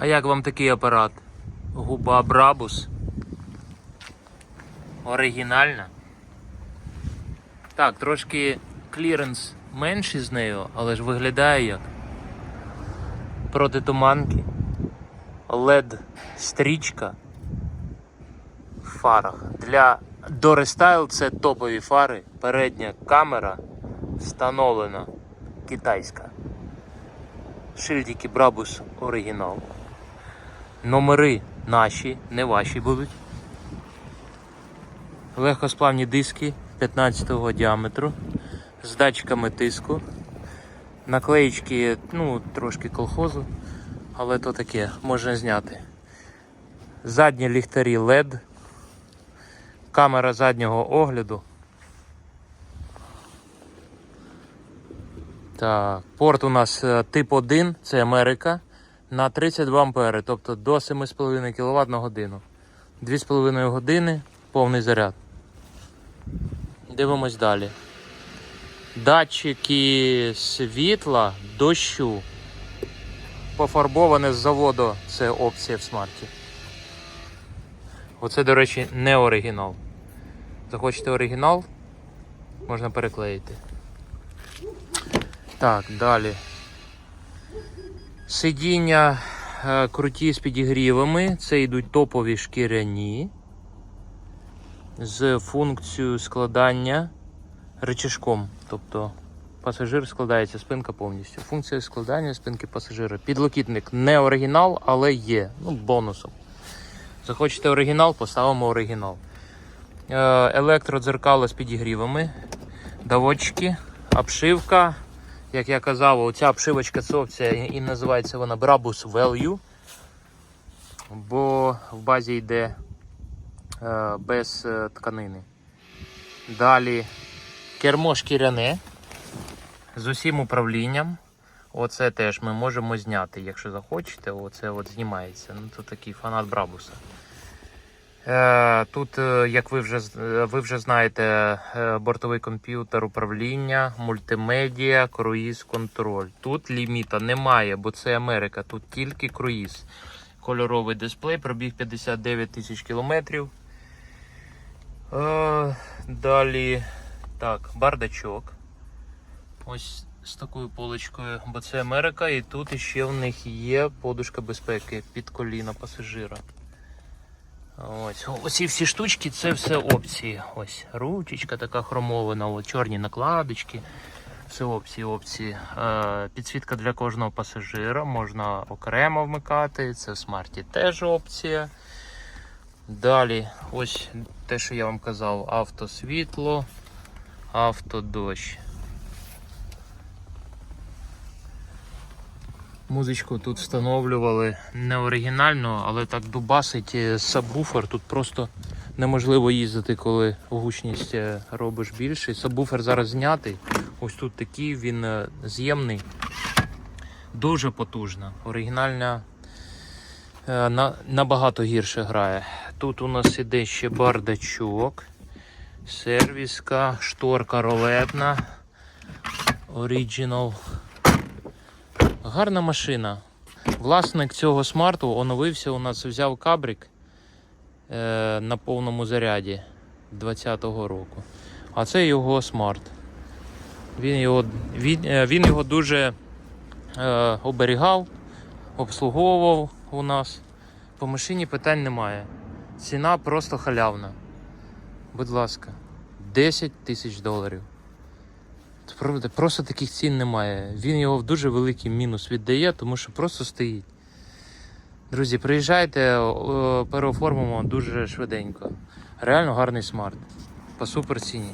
А як вам такий апарат? Губа Брабус. Оригінальна. Так, трошки кліренс менший з нею, але ж виглядає як. Протитуманки. LED стрічка в фарах. Для Dorestyle це топові фари. Передня камера встановлена китайська. Шильдики Brabus оригінал. Номери наші, не ваші будуть. Легкосплавні диски 15-го діаметру з датчиками тиску. Наклеїчки, ну, трошки колхозу, але то таке, можна зняти. Задні ліхтарі LED, камера заднього огляду. Так, порт у нас е, тип 1, це Америка, на 32 ампери, тобто до 7,5 кВт на годину. 2,5 години повний заряд. Дивимось далі. Датчики світла, дощу. Пофарбоване з заводу, це опція в смарті. Оце, до речі, не оригінал. Захочете оригінал, можна переклеїти. Так, далі. Сидіння е, круті з підігрівами. Це йдуть топові шкіряні з функцією складання речашком. Тобто пасажир складається спинка повністю. Функція складання спинки пасажира. Підлокітник не оригінал, але є. Ну, бонусом. Захочете оригінал, поставимо оригінал. Е, Електродзеркало з підігрівами, доводчики, обшивка. Як я казав, оця обшивочка опція і називається вона Brabus Value. Бо в базі йде е, без е, тканини. Далі кермо шкіряне з усім управлінням. Оце теж ми можемо зняти, якщо захочете. Оце от знімається. Ну, це такий фанат Брабуса. Е, Тут, е, як ви вже, е, ви вже знаєте, бортовий комп'ютер управління, мультимедіа, круїз контроль. Тут ліміта немає, бо це Америка, тут тільки круїз. Кольоровий дисплей, пробіг 59 тисяч кілометрів. Далі так, бардачок. Ось з такою поличкою, бо це Америка, і тут іще в них є подушка безпеки під коліна пасажира. Ось, оці всі штучки це все опції. Ось ручечка така хромована, от, чорні накладочки. Все опції, опції. Е, підсвітка для кожного пасажира, можна окремо вмикати. Це в смарті теж опція. Далі, ось те, що я вам казав, автосвітло, автодощ. Музичку тут встановлювали не оригінально, але так дубасить е, сабвуфер. Тут просто неможливо їздити, коли гучність е, робиш більше. Сабвуфер зараз знятий. Ось тут такий, він е, з'ємний. Дуже потужна. Оригінальна набагато гірше грає. Тут у нас іде ще бардачок, сервіска, шторка ролетна. Original. Гарна машина. Власник цього смарту оновився у нас, взяв кабрик е, на повному заряді 2020 року. А це його смарт. Він його, він, е, він його дуже е, оберігав, обслуговував у нас. По машині питань немає. Ціна просто халявна. Будь ласка, 10 тисяч доларів. Просто таких цін немає. Він його в дуже великий мінус віддає, тому що просто стоїть. Друзі, приїжджайте, переоформимо дуже швиденько. Реально гарний смарт. По супер ціні.